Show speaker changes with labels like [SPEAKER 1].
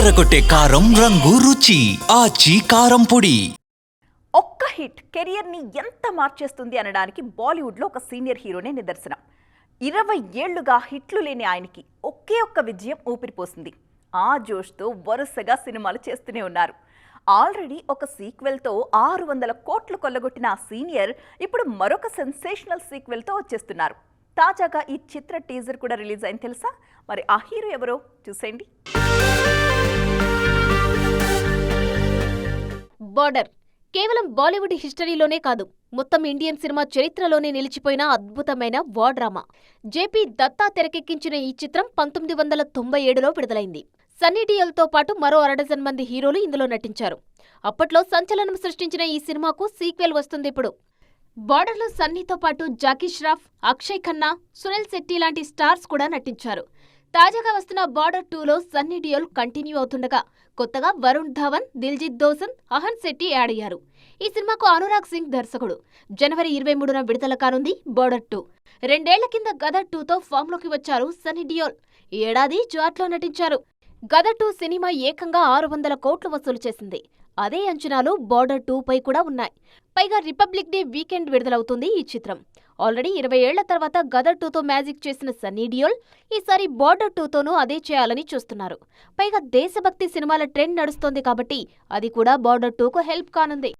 [SPEAKER 1] అదరగొట్టే కారం రంగు రుచి ఆచి కారం పొడి.
[SPEAKER 2] ఒక్క హిట్ కెరియర్ని ఎంత మార్చేస్తుంది అనడానికి బాలీవుడ్లో ఒక సీనియర్ హీరోనే నిదర్శనం. ఇరవై ఏళ్ళుగా హిట్లు లేని ఆయనకి ఒకే ఒక్క విజయం ఊపిరిపోసింది. ఆ జోష్తో వరుసగా సినిమాలు చేస్తూనే ఉన్నారు. ఆల్రెడీ ఒక సీక్వెల్తో ఆరు వందల కోట్లు కొల్లగొట్టిన ఆ సీనియర్ ఇప్పుడు మరొక సెన్సేషనల్ సీక్వెల్తో వచ్చేస్తున్నారు. తాజాగా ఈ చిత్ర టీజర్ కూడా రిలీజ్ అయింది తెలుసా? మరి ఆ హీరో ఎవరో? చూసేయండి.
[SPEAKER 3] బార్డర్. కేవలం బాలీవుడ్ హిస్టరీలోనే కాదు మొత్తం ఇండియన్ సినిమా చరిత్రలోనే నిలిచిపోయిన అద్భుతమైన వార్ డ్రామా. జేపీ దత్తా తెరకెక్కించిన ఈ చిత్రం పంతొమ్మిది వందల తొంభై ఏడులో విడుదలైంది. సన్నీ డియోల్తో పాటు మరో అరడజన్ మంది హీరోలు ఇందులో నటించారు. అప్పట్లో సంచలనం సృష్టించిన ఈ సినిమాకు సీక్వెల్ వస్తుంది ఇప్పుడు. బార్డర్లో సన్నీతో పాటు జాకీ ష్రాఫ్ అక్షయ్ ఖన్నా సునీల్ శెట్టి లాంటి స్టార్స్ కూడా నటించారు. తాజాగా వస్తున్న బార్డర్ టూలో సన్నీ డియోల్ కంటిన్యూ అవుతుండగా కొత్తగా వరుణ్ ధవన్ దిల్జిత్ దోసన్ అహన్ శెట్టి యాడ్ అయ్యారు. ఈ సినిమాకు అనురాగ్ సింగ్ దర్శకుడు. జనవరి ఇరవై మూడున విడుదల కానుంది బార్డర్ టూ. రెండేళ్ళ కింద గదర్ టూతో ఫామ్లోకి వచ్చారు సన్నీ డియోల్. ఈ ఏడాది జాట్లో నటించారు. గదర్ టూ సినిమా ఏకంగా ఆరు వందల కోట్లు వసూలు చేసింది. అదే అంచనాలు బార్డర్ టూ పై కూడా ఉన్నాయి. పైగా రిపబ్లిక్ డే వీకెండ్ విడుదలవుతుంది ఈ చిత్రం. ఆల్రెడీ ఇరవై ఏళ్ళ తర్వాత గదర్ టూతో మ్యాజిక్ చేసిన సన్నీ డియోల్ ఈసారి బార్డర్ టూతోనూ అదే చేయాలని చూస్తున్నారు. పైగా దేశభక్తి సినిమాల ట్రెండ్ నడుస్తోంది కాబట్టి అది కూడా బార్డర్ టూకు హెల్ప్ కానుంది.